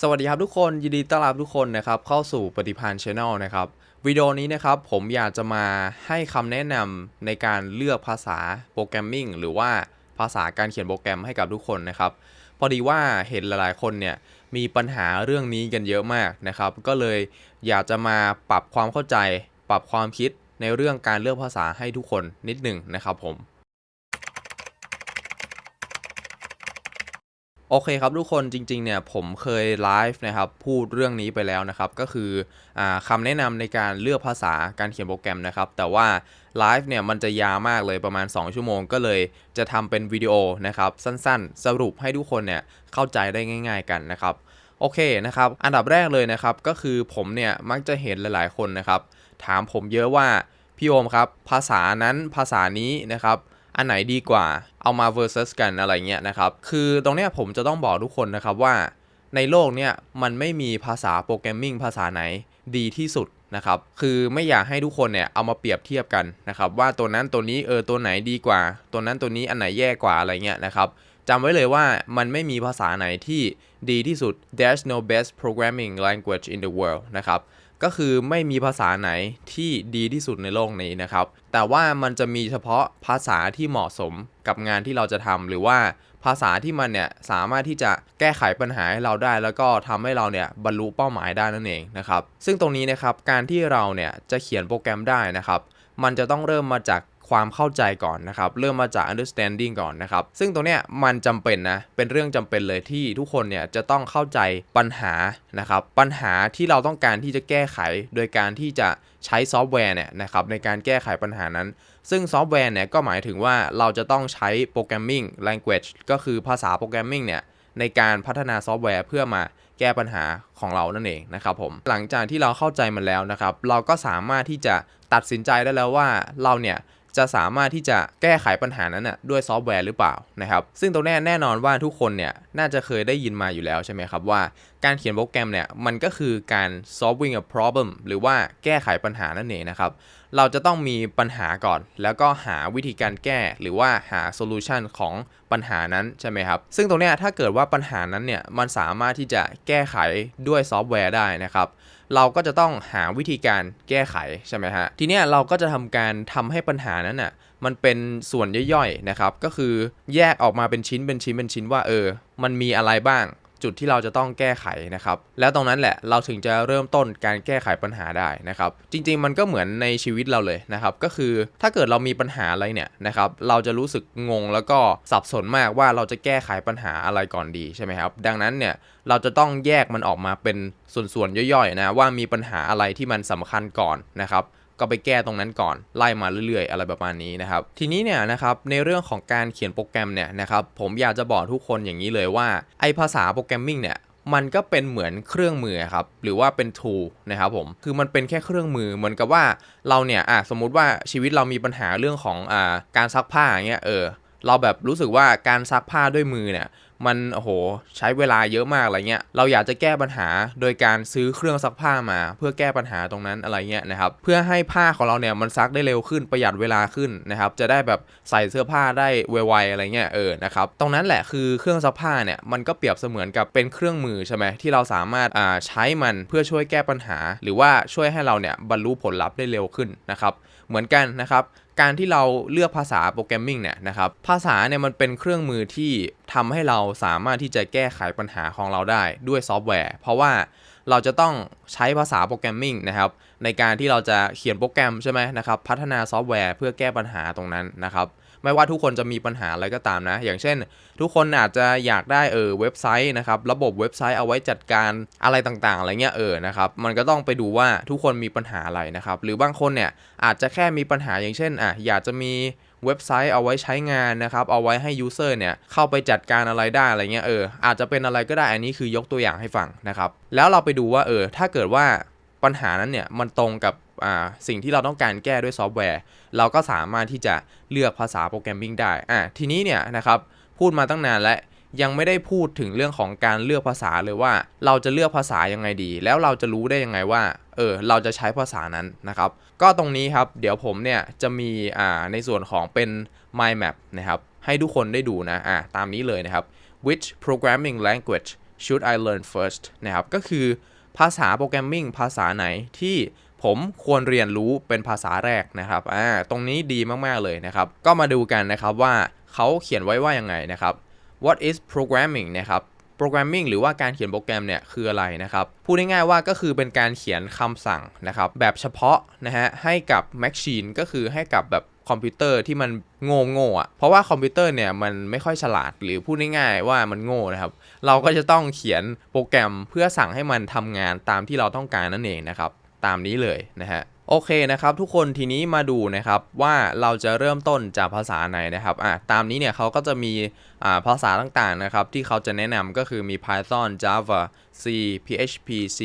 สวัสดีครับทุกคนยินดีต้อนรับทุกคนนะครับเข้าสู่ปฏิพันธ์ช Channel นะครับวิดีโอนี้นะครับผมอยากจะมาให้คำแนะนำในการเลือกภาษาโปรแกรมมิ่งหรือว่าภาษาการเขียนโปรแกรมให้กับทุกคนนะครับ พอดีว่าเห็นหลายๆคนเนี่ยมีปัญหาเรื่องนี้กันเยอะมากนะครับ ก็เลยอยากจะมาปรับความเข้าใจ ปรับความคิดในเรื่องการเลือกภาษาให้ทุกคนนิดหนึ่งนะครับผม โอเคครับทุกคนจริงๆเนี่ยผมเคยไลฟ์นะครับพูดเรื่องนี้ไปแล้วนะครับ ก็คืออคำแนะนำในการเลือกภาษาการเขียนโปรแกรมนะครับ แต่ว่าไลฟ์เนี่ยมันจะยาวมากเลยประมาณ 2 ชั่วโมงก็เลยจะทำเป็นวิดีโอนะครับ สั้นๆ สรุปให้ทุกคนเนี่ยเข้าใจได้ง่าย ๆกันนะครับ โอเคนะครับ อันดับแรกเลยนะครับ ก็คือผมเนี่ยมักจะเห็นหลายๆคนนะครับ ถามผมเยอะว่าพี่โอมครับ ภาษานั้นภาษานี้นะครับ อันไหนดีกว่าเอามา versus กันอะไรเงี้ยนะครับ คือตรงเนี้ยผมจะต้องบอกทุกคนนะครับว่า ในโลกเนี้ยมันไม่มีภาษาโปรแกรมมิ่งภาษาไหนดีที่สุดนะครับคือไม่อยากให้ทุกคนเนี่ยเอามาเปรียบเทียบกันนะครับว่าตัวนั้นตัวนี้เออตัวไหนดีกว่า ตัวนั้นตัวนี้อันไหนแย่กว่าอะไรเงี้ยนะครับจำไว้เลยว่ามันไม่มีภาษาไหนที่ดีที่สุด there's no best programming language in the world นะครับ ก็คือไม่มีภาษาไหนที่ดีที่สุดในโลกนี้นะครับ แต่ว่ามันจะมีเฉพาะภาษาที่เหมาะสมกับงานที่เราจะทำหรือว่าภาษาที่มันเนี่ยสามารถที่จะแก้ไขปัญหาให้เราได้ แล้วก็ทำให้เราเนี่ยบรรลุเป้าหมายได้นั่นเองนะครับ ซึ่งตรงนี้นะครับการที่เราเนี่ยจะเขียนโปรแกรมได้นะครับ มันจะต้องเริ่มมาจาก ความเข้าใจก่อนนะครับ เริ่มมาจาก understanding ก่อนนะครับ ซึ่งตรงเนี้ยมันจำเป็นนะ เป็นเรื่องจำเป็นเลยที่ทุกคนเนี่ยจะต้องเข้าใจปัญหานะครับ ปัญหาที่เราต้องการที่จะแก้ไข โดยการที่จะใช้ซอฟต์แวร์เนี่ยนะครับในการแก้ไขปัญหานั้น ซึ่งซอฟต์แวร์เนี่ยก็หมายถึงว่าเราจะต้องใช้โปรแกรมมิ่ง language ก็คือภาษาโปรแกรมมิ่งเนี่ยในการพัฒนาซอฟต์แวร์เพื่อมาแก้ปัญหาของเรานั่นเองนะครับผม หลังจากที่เราเข้าใจมันแล้วนะครับ เราก็สามารถที่จะตัดสินใจได้แล้วว่าเราเนี่ย จะสามารถที่จะแก้ไขปัญหานั้นน่ะด้วยซอฟต์แวร์หรือเปล่านะครับ ซึ่งตรงนี้แน่นอนว่าทุกคนเนี่ยน่าจะเคยได้ยินมาอยู่แล้วใช่ไหมครับว่าการเขียนโปรแกรมเนี่ยมันก็คือการ solving a problem หรือว่าแก้ไขปัญหานั่นเองนะครับ เราจะต้องมีปัญหาก่อน แล้วก็หาวิธีการแก้ หรือว่าหาโซลูชันของปัญหานั้นใช่ไหมครับ ซึ่งตรงนี้ถ้าเกิดว่าปัญหานั้นเนี่ยมันสามารถที่จะแก้ไขด้วยซอฟต์แวร์ได้นะครับ เราก็จะต้องหาวิธีการแก้ไขใช่ไหมฮะทีเนี้ยเราก็จะทำการทำให้ปัญหานั้นน่ะมันเป็นส่วนย่อยๆนะครับ ก็คือแยกออกมาเป็นชิ้นเป็นชิ้นเป็นชิ้นว่าเออ มันมีอะไรบ้าง จุดที่เราจะต้องแก้ไขนะครับแล้วตรงนั้นแหละเราถึงจะเริ่มต้นการแก้ไขปัญหาได้นะครับจริง ๆ มันก็เหมือนในชีวิตเราเลยนะครับก็คือถ้าเกิดเรามีปัญหาอะไรเนี่ยนะครับเราจะรู้สึกงงแล้วก็สับสนมากว่าเราจะแก้ไขปัญหาอะไรก่อนดีใช่ไหมครับดังนั้นเนี่ยเราจะต้องแยกมันออกมาเป็นส่วนๆย่อยๆนะว่ามีปัญหาอะไรที่มันสำคัญก่อนนะครับ ก็ไปแก้ตรงนั้นก่อนไล่มาเรื่อยๆ อะไรประมาณนี้นะครับ ทีนี้เนี่ยนะครับในเรื่องของการเขียนโปรแกรมเนี่ยนะครับผมอยากจะบอกทุกคนอย่างนี้เลยว่าไอภาษาโปรแกรมมิ่งเนี่ยมันก็เป็นเหมือนเครื่องมือครับหรือว่าเป็น tool นะครับผมคือมันเป็นแค่เครื่องมือเหมือนกับว่าเราเนี่ยอะสมมุติว่าชีวิตเรามีปัญหาเรื่องของอ่าการซักผ้าเงี้ยเออเราแบบรู้สึกว่าการซักผ้าด้วยมือเนี่ย มันโอ้โหใช้เวลาเยอะมากอะไรเงี้ยเราอยากจะแก้ปัญหาโดยการซื้อเครื่องซักผ้ามา เพื่อแก้ปัญหาตรงนั้นอะไรเงี้ยนะครับเพื่อให้ผ้าของเราเนี่ยมันซักได้เร็วขึ้นประหยัดเวลาขึ้นนะครับจะได้แบบใส่เสื้อผ้าได้ไวๆอะไรเงี้ยเออนะครับตรงนั้นแหละคือเครื่องซักผ้าเนี่ยมันก็เปรียบเสมือนกับเป็นเครื่องมือใช่ไหมที่เราสามารถอ่าใช้มันเพื่อช่วยแก้ปัญหา หรือว่าช่วยให้เราเนี่ยบรรลุผลลัพธ์ได้เร็วขึ้นนะครับ เหมือนกันนะครับ การที่เราเลือกภาษาโปรแกรมมิ่งเนี่ยนะครับ ภาษาเนี่ยมันเป็นเครื่องมือที่ทำให้เราสามารถที่จะแก้ไขปัญหาของเราได้ด้วยซอฟต์แวร์ เพราะว่าเราจะต้องใช้ภาษาโปรแกรมมิ่งนะครับ ในการที่เราจะเขียนโปรแกรมใช่ไหมนะครับ พัฒนาซอฟต์แวร์เพื่อแก้ปัญหาตรงนั้นนะครับ ไม่ว่าทุกคนจะมีปัญหาอะไรก็ตามนะ อย่างเช่น ทุกคนอาจจะอยากได้เออเว็บไซต์นะครับ ระบบเว็บไซต์เอาไว้จัดการอะไรต่างๆ อะไรเงี้ยเออนะครับ มันก็ต้องไปดูว่าทุกคนมีปัญหาอะไรนะครับ หรือบางคนเนี่ยอาจจะแค่มีปัญหาอย่างเช่นอะอยากจะมีเว็บไซต์เอาไว้ใช้งานนะครับ เอาไว้ให้ยูเซอร์เนี่ยเข้าไปจัดการอะไรได้อะไรเงี้ยเอออาจจะเป็นอะไรก็ได้อันนี้คือยกตัวอย่างให้ฟังนะครับ แล้วเราไปดูว่าเออถ้าเกิดว่า ปัญหานั้นเนี่ยมันตรงกับสิ่งที่เราต้องการแก้ด้วยซอฟต์แวร์ เราก็สามารถที่จะเลือกภาษาโปรแกรมมิ่งได้อะทีนี้เนี่ยนะครับพูดมาตั้งนานและยังไม่ได้พูดถึงเรื่องของการเลือกภาษาเลยว่า เราจะเลือกภาษายังไงดี แล้วเราจะรู้ได้ยังไงว่าเออเราจะใช้ภาษานั้นนะครับ ก็ตรงนี้ครับ เดี๋ยวผมเนี่ยจะมีอ่าในส่วนของเป็น mind map นะครับ ให้ทุกคนได้ดูนะอ่าตามนี้เลยนะครับ which programming language should I learn first นะครับก็คือ ภาษาโปรแกรมมิ่งภาษาไหนที่ผมควรเรียนรู้เป็นภาษาแรกนะครับอ่าตรงนี้ดีมากๆเลยนะครับ ก็มาดูกันนะครับว่าเขาเขียนไว้ว่ายังไงนะครับ what is programming นะครับ programming หรือว่าการเขียนโปรแกรมเนี่ยคืออะไรนะครับ พูดง่ายๆว่าก็คือเป็นการเขียนคำสั่งนะครับ แบบเฉพาะนะฮะให้กับ machine ก็คือให้กับแบบ คอมพิวเตอร์ที่มันโง่โง่อะเพราะว่าคอมพิวเตอร์เนี่ยมันไม่ค่อยฉลาดหรือพูดง่ายๆว่ามันโง่นะครับ เราก็จะต้องเขียนโปรแกรมเพื่อสั่งให้มันทำงานตามที่เราต้องการนั่นเองนะครับ ตามนี้เลยนะฮะโอเคนะครับ ทุกคนทีนี้มาดูนะครับว่าเราจะเริ่มต้นจากภาษาไหนนะครับอะตามนี้เนี่ยเขาก็จะมีอ่าภาษาต่างๆนะครับ ที่เขาจะแนะนำก็คือมี Python Java C PHP C++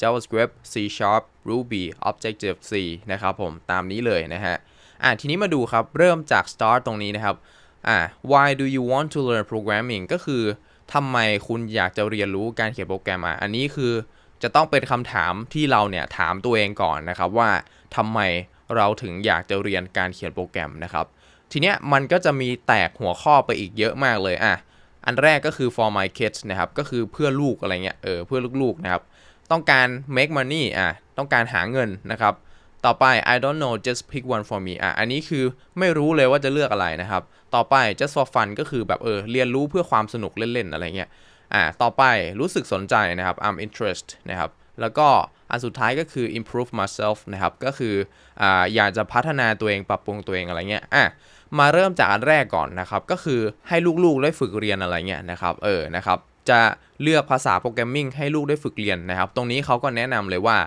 JavaScript C Sharp Ruby Objective C นะครับผมตามนี้เลยนะฮะ อะทีนี้มาดูครับ เริ่มจาก start ตรงนี้นะครับอะ why do you want to learn programming ก็คือทำไมคุณอยากจะเรียนรู้การเขียนโปรแกรมอะอันนี้คือจะต้องเป็นคำถามที่เราเนี่ยถามตัวเองก่อนนะครับว่าทำไมเราถึงอยากจะเรียนการเขียนโปรแกรมนะครับ ทีเนี้ยมันก็จะมีแตกหัวข้อไปอีกเยอะมากเลยอะอันแรกก็คือ for my kids นะครับ ก็คือเพื่อลูกอะไรเงี้ยเออเพื่อลูกๆนะครับ ต้องการ make money อะต้องการหาเงินนะครับ ต่อไป I don't know just pick one for me อะ อันนี้คือไม่รู้เลยว่าจะเลือกอะไรนะครับ ต่อไป just for fun ก็คือแบบเออเรียนรู้เพื่อความสนุกเล่นๆ อะไรเงี้ย อ่า ต่อไปรู้สึกสนใจนะครับ I'm interest นะครับ แล้วก็อันสุดท้ายก็คือ improve myself นะครับ ก็คืออ่าอยากจะพัฒนาตัวเองปรับปรุงตัวเองอะไรเงี้ย อะ มาเริ่มจากอันแรกก่อนนะครับ ก็คือให้ลูกๆได้ฝึกเรียนอะไรเงี้ยนะครับ เออ นะครับ จะเลือกภาษาโปรแกรมมิ่งให้ลูกได้ฝึกเรียนนะครับ ตรงนี้เขาก็แนะนำเลยว่า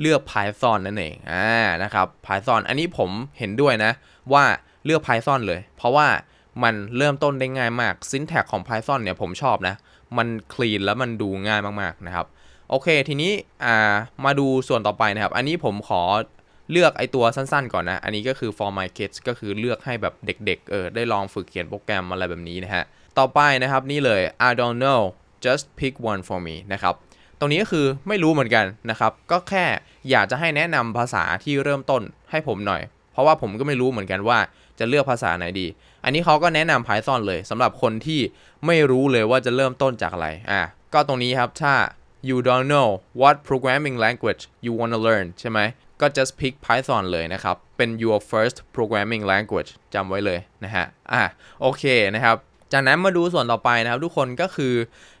เลือก Python นั่นเองอ่านะครับ Python อันนี้ผมเห็นด้วยนะ ว่าเลือก Python เลย เพราะว่ามันเริ่มต้นได้ง่ายมาก syntax ของ Python เนี่ยผมชอบนะ มันคลีนแล้วมันดูง่ายมากๆนะครับ โอเค ทีนี้อ่ามาดูส่วนต่อไปนะครับ อันนี้ผมขอเลือกไอตัวสั้นๆก่อนนะ อันนี้ก็คือ for my kids ก็คือเลือกให้แบบเด็กๆ เออ ได้ลองฝึกเขียนโปรแกรมอะไรแบบนี้นะฮะ ต่อไปนะครับนี่เลย I don't know just pick one for me นะครับ ตรงนี้ก็คือไม่รู้เหมือนกันนะครับ ก็แค่อยากจะให้แนะนำภาษาที่เริ่มต้นให้ผมหน่อย เพราะว่าผมก็ไม่รู้เหมือนกันว่าจะเลือกภาษาไหนดี อันนี้เขาก็แนะนำ Python เลยสำหรับคนที่ไม่รู้เลยว่าจะเริ่มต้นจากอะไร อะ ก็ตรงนี้ครับ ถ้า you don't know what programming language you wanna learn ใช่ไหม ก็ just pick Python เลยนะครับ เป็น your first programming language จำไว้เลยนะฮะ อะ โอเคนะครับ จากนั้นมาดูส่วนต่อไปนะครับ ทุกคนก็คือ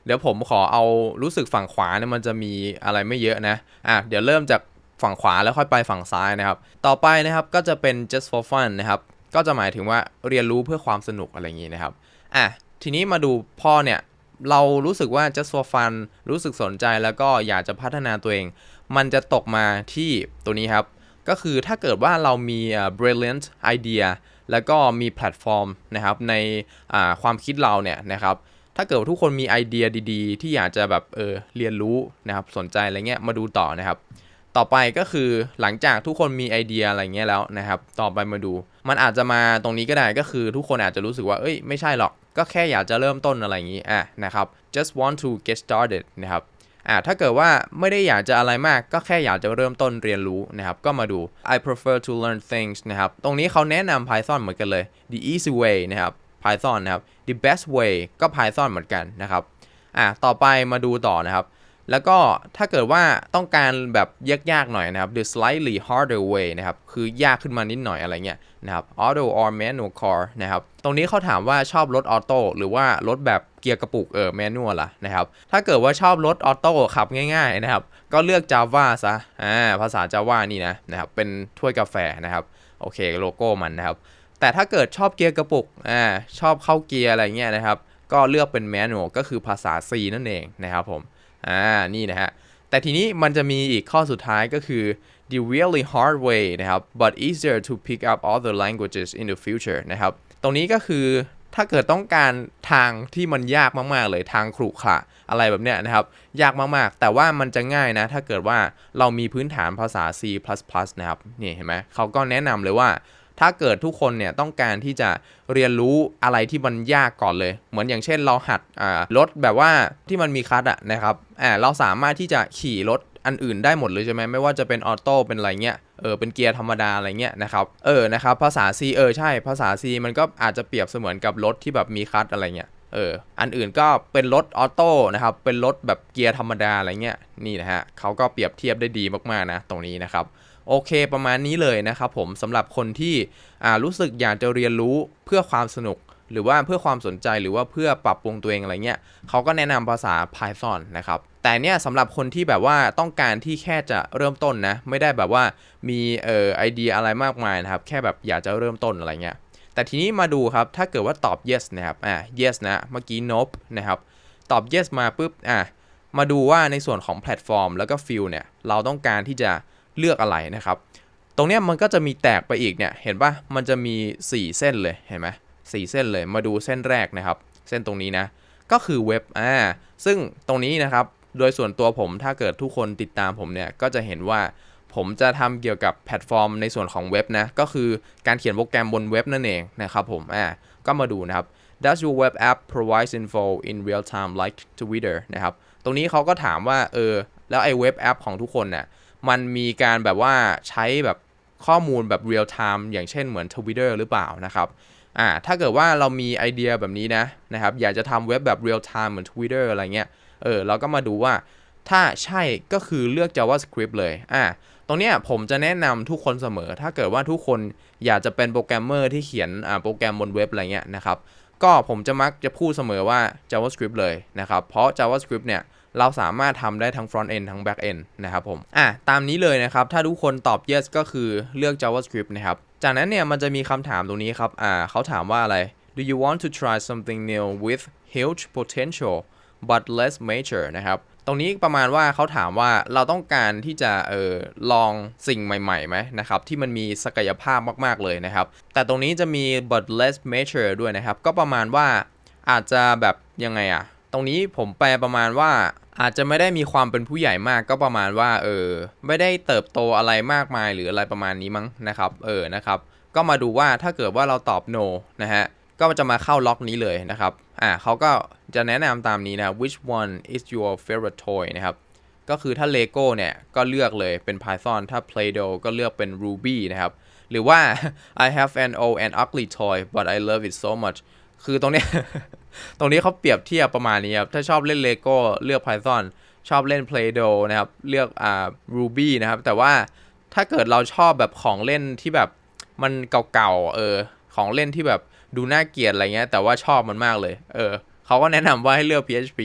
เดี๋ยวผมขอเอารู้สึกฝั่งขวาเนี่ยมันจะมีอะไรไม่เยอะนะอะเดี๋ยวเริ่มจากฝั่งขวาแล้วค่อยไปฝั่งซ้ายนะครับ ต่อไปนะครับก็จะเป็น just for fun นะครับก็จะหมายถึงว่าเรียนรู้เพื่อความสนุกอะไรอย่างนี้นะครับอะทีนี้มาดูพ่อเนี่ยเรารู้สึกว่า just for fun รู้สึกสนใจแล้วก็อยากจะพัฒนาตัวเอง มันจะตกมาที่ตัวนี้ครับ ก็คือถ้าเกิดว่าเรามี brilliant idea แล้วก็มีแพลตฟอร์มนะครับในความคิดเราเนี่ยนะครับถ้าเกิดทุกคนมีไอเดียดีๆ ที่อยากจะแบบเออเรียนรู้นะครับสนใจอะไรเงี้ยมาดูต่อนะครับ ต่อไปก็คือหลังจากทุกคนมีไอเดียอะไรเงี้ยแล้วนะครับ ต่อไปมาดู มันอาจจะมาตรงนี้ก็ได้ก็คือทุกคนอาจจะรู้สึกว่าเอ้ยไม่ใช่หรอก ก็แค่อยากจะเริ่มต้นอะไรอย่างนี้อะนะครับ just want to get started นะครับ อะถ้าเกิดว่าไม่ได้อยากจะอะไรมากก็แค่อยากจะเริ่มต้นเรียนรู้นะครับ ก็มาดู I prefer to learn things นะครับ ตรงนี้เขาแนะนำ Python เหมือนกันเลย the easy way นะครับ Python นะครับ the best way ก็ Python เหมือนกันนะครับอะต่อไปมาดูต่อนะครับ แล้วก็ถ้าเกิดว่าต้องการแบบยากๆหน่อยนะครับ the slightly harder way นะครับ คือยากขึ้นมานิดหน่อยอะไรเงี้ยนะครับ auto or manual car นะครับ ตรงนี้เขาถามว่าชอบรถออโต้หรือว่ารถแบบเกียร์กระปุกเออ manual ล่ะนะครับ ถ้าเกิดว่าชอบรถออโต้ขับง่ายๆนะครับ ก็เลือก Java ซะอ่าภาษา Java นี่นะนะครับ เป็นถ้วยกาแฟนะครับ โอเคโลโก้มันนะครับ แต่ถ้าเกิดชอบเกียร์กระปุกอ่าชอบเข้าเกียร์อะไรเงี้ยนะครับ ก็เลือกเป็น manual ก็คือภาษา C นั่นเองนะครับผม อ่านี่นะฮะ แต่ทีนี้มันจะมีอีกข้อสุดท้ายก็คือ the really hard way นะครับ but easier to pick up other languages in the future นะครับ ตรงนี้ก็คือถ้าเกิดต้องการทางที่มันยากมากๆเลยทางขรุขระอะไรแบบเนี้ยนะครับ ยากมากๆ แต่ว่ามันจะง่ายนะ ถ้าเกิดว่าเรามีพื้นฐานภาษา C++ นะครับ นี่เห็นไหมเขาก็แนะนำเลยว่า ถ้าเกิดทุกคนเนี่ยต้องการที่จะเรียนรู้อะไรที่มันยากก่อนเลย เหมือนอย่างเช่นเราหัดรถแบบว่าที่มันมีคัตอะนะครับเราสามารถที่จะขี่รถอันอื่นได้หมดเลยใช่ไหมไม่ว่าจะเป็นออโต้เป็นอะไรเงี้ยเออเป็นเกียร์ธรรมดาอะไรเงี้ยนะครับเออนะครับภาษา C เออใช่ภาษา C มันก็อาจจะเปรียบเสมือนกับรถที่แบบมีคัตอะไรเงี้ยเอออันอื่นก็เป็นรถออโต้นะครับเป็นรถแบบเกียร์ธรรมดาอะไรเงี้ยนี่นะฮะเขาก็เปรียบเทียบได้ดีมากๆนะตรงนี้นะครับ โอเคประมาณนี้เลยนะครับผมสำหรับคนที่รู้สึกอยากจะเรียนรู้เพื่อความสนุกหรือว่าเพื่อความสนใจหรือว่าเพื่อปรับปรุงตัวเองอะไรเงี้ยเขาก็แนะนำภาษา Python นะครับ แต่เนี่ยสำหรับคนที่แบบว่าต้องการที่แค่จะเริ่มต้นนะ ไม่ได้แบบว่ามีเอ่อไอเดียอะไรมากมายนะครับ แค่แบบอยากจะเริ่มต้นอะไรเงี้ย แต่ทีนี้มาดูครับ ถ้าเกิดว่าตอบ yes นะครับ อ่า yes นะ เมื่อกี้ nope นะครับ ตอบ yes มาปุ๊บ อะมาดูว่าในส่วนของแพลตฟอร์ม แล้วก็ฟิลเนี่ย เราต้องการที่จะ เลือกอะไรนะครับ ตรงนี้มันก็จะมีแตกไปอีกเนี่ยเห็นปะมันจะมี 4 เส้นเลยเห็นไหมสี่เส้นเลยมาดูเส้นแรกนะครับ เส้นตรงนี้นะก็คือเว็บอ่าซึ่งตรงนี้นะครับโดยส่วนตัวผมถ้าเกิดทุกคนติดตามผมเนี่ยก็จะเห็นว่าผมจะทำเกี่ยวกับแพลตฟอร์มในส่วนของเว็บนะ ก็คือการเขียนโปรแกรมบนเว็บนั่นเองนะครับผม อ่า ก็มาดูนะครับ Does your web app provides info in real time like Twitter นะครับ ตรงนี้เขาก็ถามว่า เออ แล้วไอ้เว็บแอปของทุกคนน่ะ มันมีการแบบว่าใช้แบบข้อมูลแบบ real time อย่างเช่นเหมือน Twitter หรือเปล่านะครับอ่าถ้าเกิดว่าเรามีไอเดียแบบนี้นะนะครับอยากจะทำเว็บแบบ real time เหมือน Twitter อะไรเงี้ยเออเราก็มาดูว่าถ้าใช่ก็คือเลือก JavaScript เลยอ่าตรงเนี้ยผมจะแนะนำทุกคนเสมอ ถ้าเกิดว่าทุกคนอยากจะเป็นโปรแกรมเมอร์ที่เขียนอ่าโปรแกรมบนเว็บอะไรเงี้ยนะครับก็ผมจะมักจะพูดเสมอว่า JavaScript เลยนะครับ เพราะ JavaScript เนี่ย เราสามารถทำได้ทั้ง front end ทั้ง back end นะครับผมอะตามนี้เลยนะครับ ถ้าทุกคนตอบ yes ก็คือเลือก JavaScript นะครับ จากนั้นเนี่ยมันจะมีคำถามตรงนี้ครับอ่าเขาถามว่าอะไร Do you want to try something new with huge potential but less mature นะครับตรงนี้ประมาณว่าเขาถามว่าเราต้องการที่จะเออลองสิ่งใหม่ๆไหมนะครับที่มันมีศักยภาพมากๆเลยนะครับ แต่ตรงนี้จะมี but less mature ด้วยนะครับ ก็ประมาณว่าอาจจะแบบยังไงอะ ตรงนี้ผมแปลประมาณว่าอาจจะไม่ได้มีความเป็นผู้ใหญ่มากก็ประมาณว่า เออ ไม่ได้เติบโตอะไรมากมายหรืออะไรประมาณนี้มั้งนะครับ เออนะครับ ก็มาดูว่าถ้าเกิดว่าเราตอบ no นะฮะก็จะมาเข้าล็อกนี้เลยนะครับ อ่าเขาก็จะแนะนำตามนี้นะ which one is your favorite toy นะครับ ก็คือถ้า Lego เนี่ยก็เลือกเลยเป็น Python ถ้า Play-Doh ก็เลือกเป็น Ruby นะครับ หรือว่า I have an old and ugly toy but I love it so much คือตรงเนี้ย ตรงนี้เขาเปรียบเทียบประมาณนี้ครับ ถ้าชอบเล่น Lego เลือก Python ชอบเล่น Play-Doh นะครับ เลือกอ่า Ruby นะครับ แต่ว่าถ้าเกิดเราชอบแบบของเล่นที่แบบมันเก่าๆ เออ ของเล่นที่แบบดูน่าเกลียดอะไรเงี้ย แต่ว่าชอบมันมากเลย เออ เขาก็แนะนำว่าให้เลือก PHP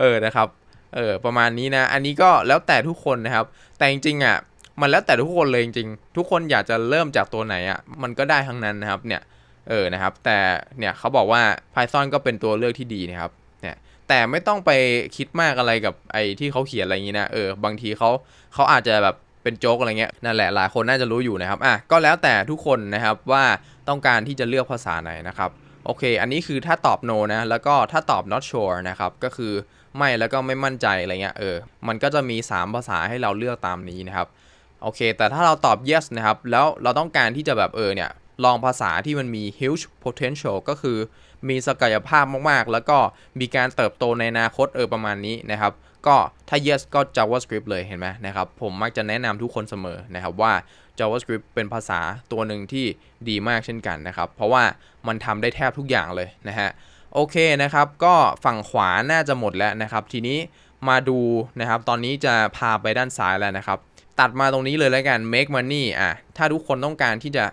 เออ นะครับ เออ ประมาณนี้นะ อันนี้ก็แล้วแต่ทุกคนนะครับ แต่จริงๆอะ มันแล้วแต่ทุกคนเลยจริงๆ ทุกคนอยากจะเริ่มจากตัวไหนอะ มันก็ได้ทั้งนั้นนะครับ เนี่ย เออนะครับ แต่เนี่ยเขาบอกว่า Python ก็เป็นตัวเลือกที่ดีนะครับเนี่ยแต่ไม่ต้องไปคิดมากอะไรกับไอ้ที่เขาเขียนอะไรอย่างนี้นะเออบางทีเขาเขาอาจจะแบบเป็นโจ๊กอะไรเงี้ยนั่นแหละหลายคนน่าจะรู้อยู่นะครับอะก็แล้วแต่ทุกคนนะครับว่าต้องการที่จะเลือกภาษาไหนนะครับโอเค อันนี้คือถ้าตอบ no นะ แล้วก็ถ้าตอบ not sure นะครับ ก็คือไม่แล้วก็ไม่มั่นใจอะไรเงี้ย เออ มันก็จะมี 3 ภาษาให้เราเลือกตามนี้นะครับ โอเค แต่ถ้าเราตอบ yes นะครับ แล้วเราต้องการที่จะแบบเออเนี่ย ลองภาษาที่มันมี huge potential ก็คือมีศักยภาพมากๆ แล้วก็มีการเติบโตในอนาคตเออประมาณนี้นะครับ ก็ถ้า yes ก็ JavaScript เลยเห็นไหมนะครับ ผมมักจะแนะนำทุกคนเสมอนะครับว่า JavaScript เป็นภาษาตัวหนึ่งที่ดีมากเช่นกันนะครับ เพราะว่ามันทำได้แทบทุกอย่างเลยนะฮะโอเคนะครับ ก็ฝั่งขวาน่าจะหมดแล้วนะครับ ทีนี้มาดูนะครับ ตอนนี้จะพาไปด้านซ้ายแล้วนะครับ ตัดมาตรงนี้เลยแล้วกัน make money อะถ้าทุกคนต้องการที่จะ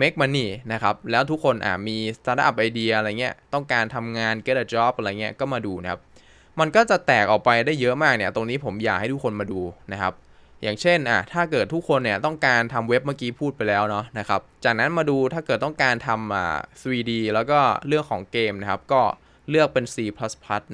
make money นะครับ แล้วทุกคนอะมี startup idea อะไรเงี้ย ต้องการทำงาน get a job อะไรเงี้ย ก็มาดูนะครับ มันก็จะแตกออกไปได้เยอะมากเนี่ย ตรงนี้ผมอยากให้ทุกคนมาดูนะครับ อย่างเช่นอะถ้าเกิดทุกคนเนี่ยต้องการทำเว็บเมื่อกี้พูดไปแล้วเนาะนะครับ จากนั้นมาดูถ้าเกิดต้องการทำอ่า 3D แล้วก็เรื่องของเกมนะครับ ก็เลือกเป็น C++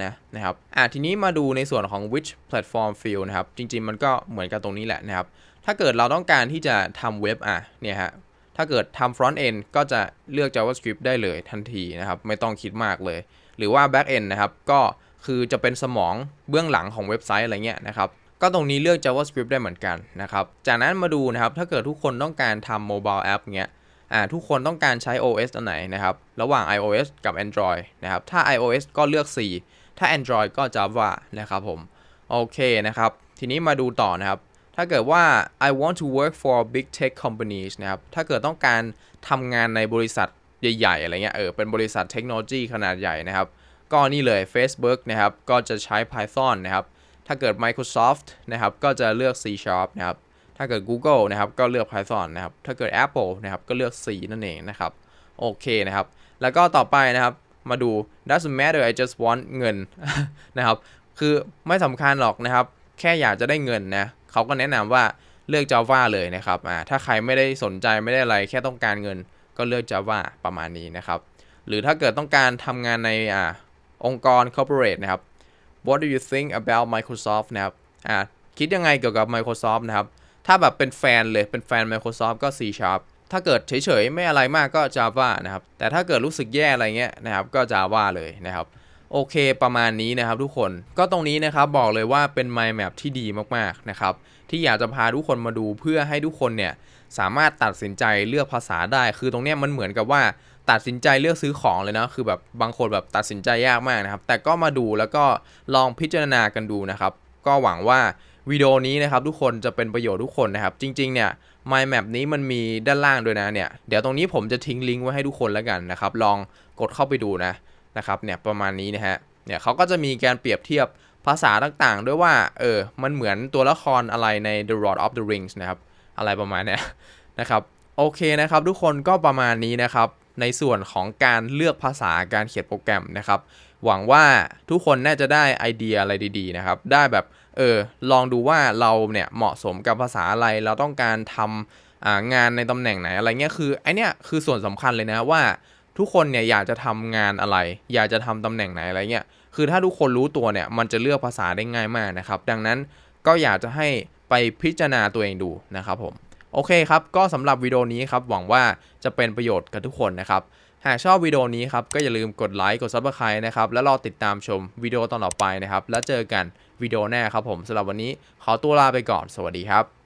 นะนะครับ อะทีนี้มาดูในส่วนของ which platform field นะครับ จริง ๆ มันก็เหมือนกับตรงนี้แหละนะครับ ถ้าเกิดเราต้องการที่จะทำเว็บอะเนี่ยฮะ ถ้าเกิดทำ front end ก็จะเลือก JavaScript ได้เลยทันทีนะครับ ไม่ต้องคิดมากเลย หรือว่า back end นะครับ ก็คือจะเป็นสมองเบื้องหลังของเว็บไซต์อะไรเงี้ยนะครับ ก็ตรงนี้เลือก JavaScript ได้เหมือนกันนะครับ จากนั้นมาดูนะครับ ถ้าเกิดทุกคนต้องการทำ mobile app เงี้ยอ่าทุกคนต้องการใช้ OS อันไหนนะครับ ระหว่าง iOS กับ Android นะครับ ถ้า iOS ก็เลือก C ถ้า Android ก็ Java นะครับผม โอเคนะครับ ทีนี้มาดูต่อนะครับ ถ้าเกิดว่า I want to work for big tech companies นะครับ ถ้าเกิดต้องการทำงานในบริษัทใหญ่ ๆ อะไรเงี้ย เออ เป็นบริษัทเทคโนโลยีขนาดใหญ่นะครับ ก็นี่เลย Facebook นะครับ ก็จะใช้ Python นะครับ ถ้าเกิด Microsoft นะครับ ก็จะเลือก C Sharp นะครับ ถ้าเกิด Google นะครับ ก็เลือก Python นะครับ ถ้าเกิด Apple นะครับ ก็เลือก C นั่นเองนะครับ โอเคนะครับ แล้วก็ต่อไปนะครับ มาดู doesn't matter I just want เงินนะครับ คือไม่สำคัญหรอกนะครับ แค่อยากจะได้เงินนะ เขาก็แนะนำว่าเลือก Java เลยนะครับอ่าถ้าใครไม่ได้สนใจไม่ได้อะไรแค่ต้องการเงิน ก็เลือก Java ประมาณนี้นะครับ หรือถ้าเกิดต้องการทำงานในอ่าองค์กร corporate นะครับ What do you think about Microsoft นะครับอ่าคิดยังไงเกี่ยวกับ Microsoft นะครับ ถ้าแบบเป็นแฟนเลยเป็นแฟน Microsoft ก็ C Sharp ถ้าเกิดเฉยๆ ไม่อะไรมากก็ Java นะครับ แต่ถ้าเกิดรู้สึกแย่อะไรเงี้ยนะครับก็ Java เลยนะครับ โอเคประมาณนี้นะครับทุกคนก็ตรงนี้นะครับบอกเลยว่าเป็น mind map ที่ดีมากๆนะครับที่อยากจะพาทุกคนมาดูเพื่อให้ทุกคนเนี่ยสามารถตัดสินใจเลือกภาษาได้ คือตรงเนี้ยมันเหมือนกับว่าตัดสินใจเลือกซื้อของเลยนะคือแบบบางคนแบบตัดสินใจยากมากนะครับ แต่ก็มาดูแล้วก็ลองพิจารณากันดูนะครับ ก็หวังว่าวิดีโอนี้นะครับทุกคนจะเป็นประโยชน์ทุกคนนะครับ จริง ๆ เนี่ย mind map นี้มันมีด้านล่างด้วยนะเนี่ย เดี๋ยวตรงนี้ผมจะทิ้งลิงก์ไว้ให้ทุกคนแล้วกันนะครับ ลองกดเข้าไปดูนะ นะครับเนี่ยประมาณนี้นะฮะเนี่ยเขาก็จะมีการเปรียบเทียบภาษาต่างๆ ด้วยว่าเออมันเหมือนตัวละครอะไรใน The Lord of the Rings นะครับอะไรประมาณนี้นะครับโอเคนะครับทุกคนก็ประมาณนี้นะครับในส่วนของการเลือกภาษาการเขียนโปรแกรมนะครับ หวังว่าทุกคนน่าจะได้ไอเดียอะไรดีๆนะครับ ได้แบบเออลองดูว่าเราเนี่ยเหมาะสมกับภาษาอะไรเราต้องการทำงานในตำแหน่งไหนอะไรเงี้ยคือไอเนี้ยคือส่วนสำคัญเลยนะว่า ทุกคนเนี่ยอยากจะทำงานอะไร อยากจะทำตำแหน่งไหนอะไรเงี้ยคือถ้าทุกคนรู้ตัวเนี่ยมันจะเลือกภาษาได้ง่ายมากนะครับ ดังนั้นก็อยากจะให้ไปพิจารณาตัวเองดูนะครับผมโอเคครับ ก็สำหรับวิดีโอนี้ครับ หวังว่าจะเป็นประโยชน์กับทุกคนนะครับ หากชอบวิดีโอนี้ครับ ก็อย่าลืมกดไลค์กด Subscribe นะครับ แล้วรอติดตามชมวิดีโอตอนต่อไปนะครับ แล้วเจอกันวิดีโอหน้าครับผมสำหรับวันนี้ขอตัวลาไปก่อน สวัสดีครับ